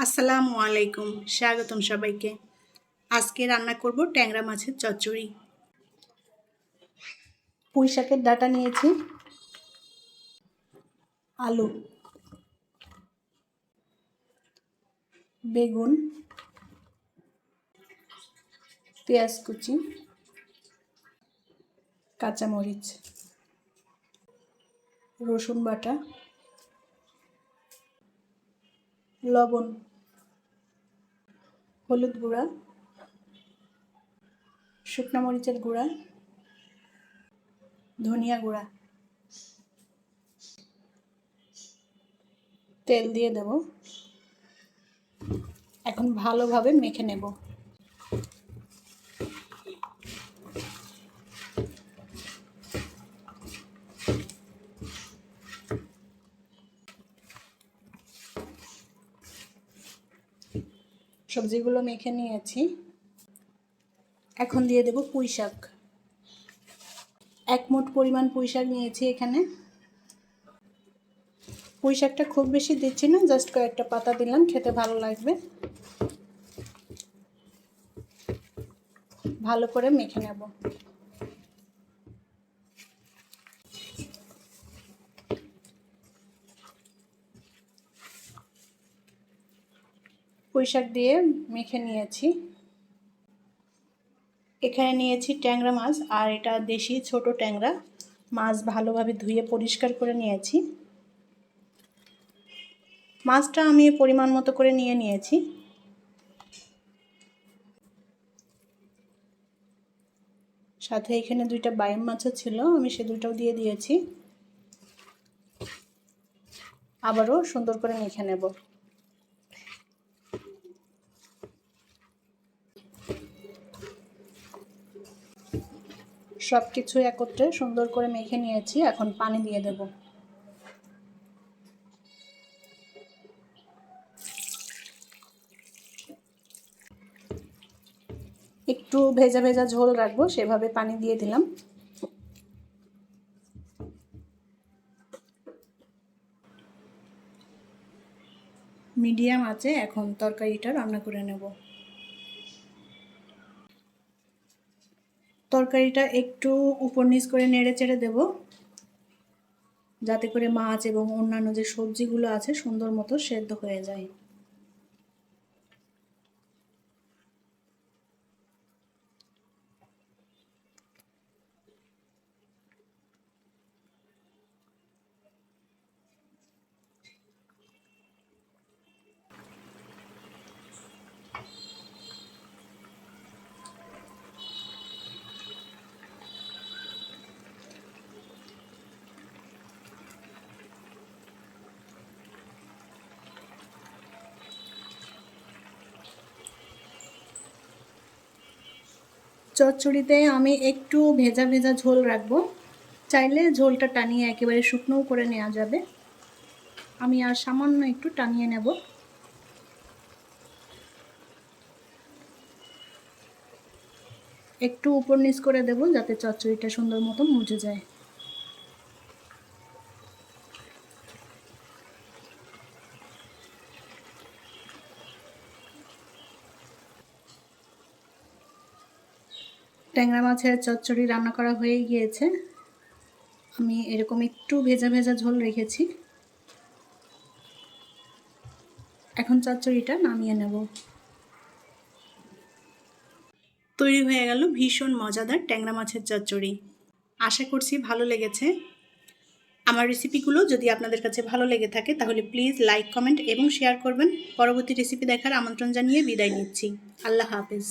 আসসালামু আলাইকুম, স্বাগতম সবাইকে। আজকে রান্না করব ট্যাংরা মাছের চচ্চড়ি। পুঁই শাকের ডাটা নিয়েছি। আলু। বেগুন। পেঁয়াজ কুচি। কাঁচামরিচ। রসুন বাটা। লবণ। হলুদ গুঁড়া শুকনো মরিচের গুঁড়া ধনিয়া গুঁড়া। তেল দিয়ে দেব। এখন ভালোভাবে মেখে নেব। সবজিগুলো মেখে নিয়েছি। এখন দিয়ে দেব পুঁই শাক। এক মোট পরিমাণ পুঁই শাক নিয়েছি এখানে। পুঁই শাকটা খুব বেশি দিচ্ছি না, জাস্ট কয়েকটা পাতা দিলাম, খেতে ভালো লাগবে। ভালো করে মেখে নেব। পুঁই শাক দিয়ে মেখে নিয়েছি। এখানে নিয়েছি ট্যাংরা মাছ আর এটা দেশি ছোট ট্যাংরা। মাছ ভালোভাবে ধুয়ে পরিষ্কার করে নিয়েছি। মাছটা আমি পরিমাণ মতো করে নিয়ে নিয়েছি। সাথে এখানে দুইটা বাইম মাছও ছিল, আমি সে দুইটাও দিয়ে দিয়েছি। আবারও সুন্দর করে মেখে নেব। সব কিছু একত্রে সুন্দর করে মেখে নিয়েছি, এখন পানি দিয়ে দেব। একটু ভেজা ভেজা ঝোল রাখব, সেভাবে পানি দিয়ে দিলাম। মিডিয়াম আছে, এখন তরকারিটা রান্না করে নেব। তরকারিটা একটু উপর নিচ করে নেড়ে চেড়ে দেব। যাতে করে মাছ এবং অন্যান্য যে সবজিগুলো আছে সুন্দর মতো সেদ্ধ হয়ে যায়। চচ্চড়িতে আমি একটু ভেজা ভেজা ঝোল রাখব। চাইলে ঝোলটা টানিয়ে একেবারে শুকনোও করে নেওয়া যাবে। আমি আর সামান্য একটু টানিয়ে নেব। একটু উপর নিচ করে দেব যাতে চচ্চড়িটা সুন্দর মতো মুজে যায়। ট্যাংরা মাছের চচ্চড়ি রান্না করা হয়ে গিয়েছে। আমি এরকম একটু ভেজা ভেজা ঝোল রেখেছি। এখন চচ্চড়িটা নামিয়ে নেব। তৈরি হয়ে গেল ভীষণ মজাদার ট্যাংরা মাছের চচ্চড়ি। আশা করছি ভালো লেগেছে। আমার রেসিপিগুলো যদি আপনাদের কাছে ভালো লেগে থাকে, তাহলে প্লিজ লাইক, কমেন্ট এবং শেয়ার করবেন। পরবর্তী রেসিপি দেখার আমন্ত্রণ জানিয়ে বিদায় নিচ্ছি। আল্লাহ হাফেজ।